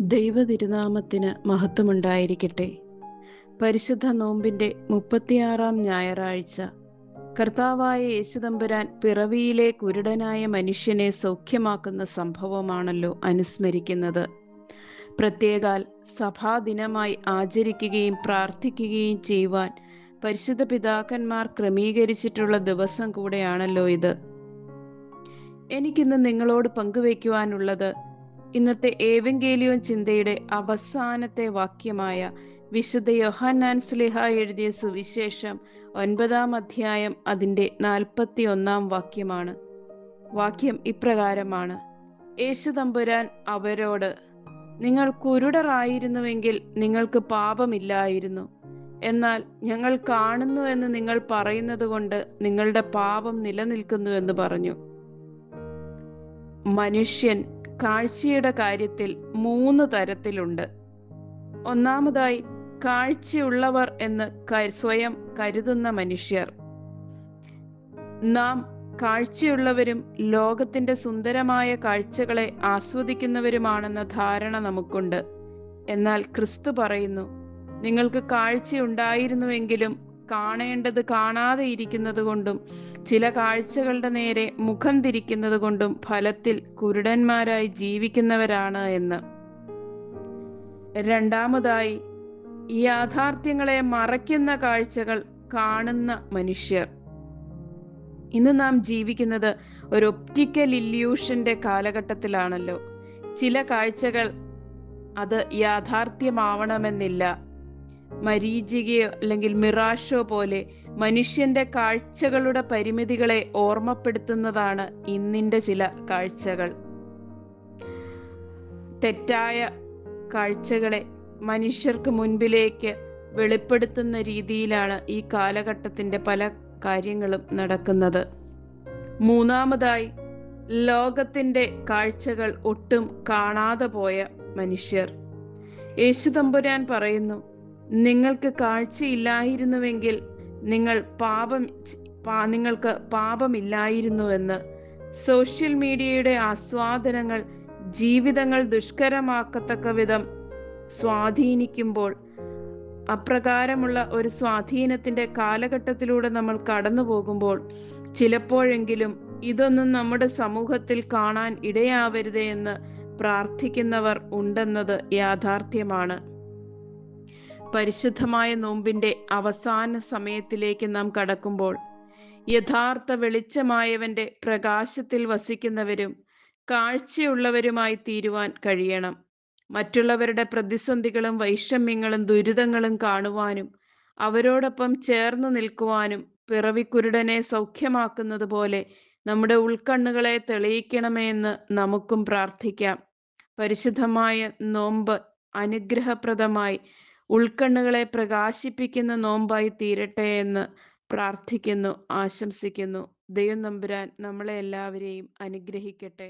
ദൈവതിരുനാമത്തിന് മഹത്വമുണ്ടായിരിക്കട്ടെ. പരിശുദ്ധ നോമ്പിന്റെ മുപ്പത്തിയാറാം ഞായറാഴ്ച. കർത്താവായ യേശുദമ്പുരാൻ പിറവിയിലെ കുരുടനായ മനുഷ്യനെ സൗഖ്യമാക്കുന്ന സംഭവമാണല്ലോ അനുസ്മരിക്കുന്നത്. പ്രത്യേകാൽ സഭാദിനമായി ആചരിക്കുകയും പ്രാർത്ഥിക്കുകയും ചെയ്യുവാൻ പരിശുദ്ധ പിതാക്കന്മാർ ക്രമീകരിച്ചിട്ടുള്ള ദിവസം കൂടെയാണല്ലോ ഇത്. എനിക്കിന്ന് നിങ്ങളോട് പങ്കുവയ്ക്കുവാനുള്ളത് ഇന്നത്തെ ഏവെങ്കേലിയോൻ ചിന്തയുടെ അവസാനത്തെ വാക്യമായ വിശുദ്ധ യോഹന്നാൻ സ്ലിഹ എഴുതിയ സുവിശേഷം ഒൻപതാം അധ്യായം അതിന്റെ നാൽപ്പത്തി ഒന്നാം വാക്യമാണ്. വാക്യം ഇപ്രകാരമാണ്. യേശു തമ്പുരാൻ അവരോട് നിങ്ങൾ കുരുടറായിരുന്നുവെങ്കിൽ നിങ്ങൾക്ക് പാപമില്ലായിരുന്നു. എന്നാൽ ഞങ്ങൾ കാണുന്നുവെന്ന് നിങ്ങൾ പറയുന്നത് കൊണ്ട് നിങ്ങളുടെ പാപം നിലനിൽക്കുന്നുവെന്ന് പറഞ്ഞു. മനുഷ്യൻ കാഴ്ചയുടെ കാര്യത്തിൽ മൂന്ന് തരത്തിലുണ്ട്. ഒന്നാമതായി കാഴ്ചയുള്ളവർ എന്ന് സ്വയം കരുതുന്ന മനുഷ്യർ. നാം കാഴ്ചയുള്ളവരും ലോകത്തിന്റെ സുന്ദരമായ കാഴ്ചകളെ ആസ്വദിക്കുന്നവരുമാണെന്ന ധാരണ നമുക്കുണ്ട്. എന്നാൽ ക്രിസ്തു പറയുന്നു നിങ്ങൾക്ക് കാഴ്ചയുണ്ടായിരുന്നുവെങ്കിലും കാണേണ്ടത് കാണാതെ ഇരിക്കുന്നത് കൊണ്ടും ചില കാഴ്ചകളുടെ നേരെ മുഖം തിരിക്കുന്നത് കൊണ്ടും ഫലത്തിൽ കുരുടന്മാരായി ജീവിക്കുന്നവരാണ് എന്ന്. രണ്ടാമതായി ഈ യാഥാർത്ഥ്യങ്ങളെ മറയ്ക്കുന്ന കാഴ്ചകൾ കാണുന്ന മനുഷ്യർ. ഇന്ന് നാം ജീവിക്കുന്നത് ഒരു ഒപ്റ്റിക്കൽ ഇല്യൂഷന്റെ കാലഘട്ടത്തിലാണല്ലോ. ചില കാഴ്ചകൾ അത് യാഥാർത്ഥ്യമാവണമെന്നില്ല. മരീചികയോ അല്ലെങ്കിൽ മിറാഷോ പോലെ മനുഷ്യന്റെ കാഴ്ചകളുടെ പരിമിതികളെ ഓർമ്മപ്പെടുത്തുന്നതാണ് ഇന്നിന്റെ ചില കാഴ്ചകൾ. തെറ്റായ കാഴ്ചകളെ മനുഷ്യർക്ക് മുൻപിലേക്ക് വെളിപ്പെടുത്തുന്ന രീതിയിലാണ് ഈ കാലഘട്ടത്തിന്റെ പല കാര്യങ്ങളും നടക്കുന്നത്. മൂന്നാമതായി ലോകത്തിന്റെ കാഴ്ചകൾ ഒട്ടും കാണാതെ പോയ മനുഷ്യർ. യേശുതമ്പുരാൻ പറയുന്നു നിങ്ങൾക്ക് കാഴ്ചയില്ലായിരുന്നുവെങ്കിൽ നിങ്ങൾ പാപം നിങ്ങൾക്ക് പാപമില്ലായിരുന്നുവെന്ന്. സോഷ്യൽ മീഡിയയുടെ ആസ്വാദനങ്ങൾ ജീവിതങ്ങൾ ദുഷ്കരമാക്കത്തക്ക വിധം സ്വാധീനിക്കുമ്പോൾ അപ്രകാരമുള്ള ഒരു സ്വാധീനത്തിന്റെ കാലഘട്ടത്തിലൂടെ നമ്മൾ കടന്നു പോകുമ്പോൾ ചിലപ്പോഴെങ്കിലും ഇതൊന്നും നമ്മുടെ സമൂഹത്തിൽ കാണാൻ ഇടയാവരുതേ എന്ന് പ്രാർത്ഥിക്കുന്നവർ ഉണ്ടെന്നത് യാഥാർത്ഥ്യമാണ്. പരിശുദ്ധമായ നോമ്പിന്റെ അവസാന സമയത്തിലേക്ക് നാം കടക്കുമ്പോൾ യഥാർത്ഥ വെളിച്ചമായവന്റെ പ്രകാശത്തിൽ വസിക്കുന്നവരും കാഴ്ചയുള്ളവരുമായി തീരുവാൻ കഴിയണം. മറ്റുള്ളവരുടെ പ്രതിസന്ധികളും വൈഷമ്യങ്ങളും ദുരിതങ്ങളും കാണുവാനും അവരോടൊപ്പം ചേർന്ന് നിൽക്കുവാനും പിറവിക്കുരുടനെ സൗഖ്യമാക്കുന്നത് പോലെ നമ്മുടെ ഉൾക്കണ്ണുകളെ തെളിയിക്കണമേ എന്ന് നമുക്കും പ്രാർത്ഥിക്കാം. പരിശുദ്ധമായ നോമ്പ് അനുഗ്രഹപ്രദമായി ഉൾക്കണ്ണുകളെ പ്രകാശിപ്പിക്കുന്ന നോമ്പായി തീരട്ടെ എന്ന് പ്രാർത്ഥിക്കുന്നു ആശംസിക്കുന്നു. ദൈവം നമ്പുരാൻ നമ്മളെ എല്ലാവരെയും അനുഗ്രഹിക്കട്ടെ.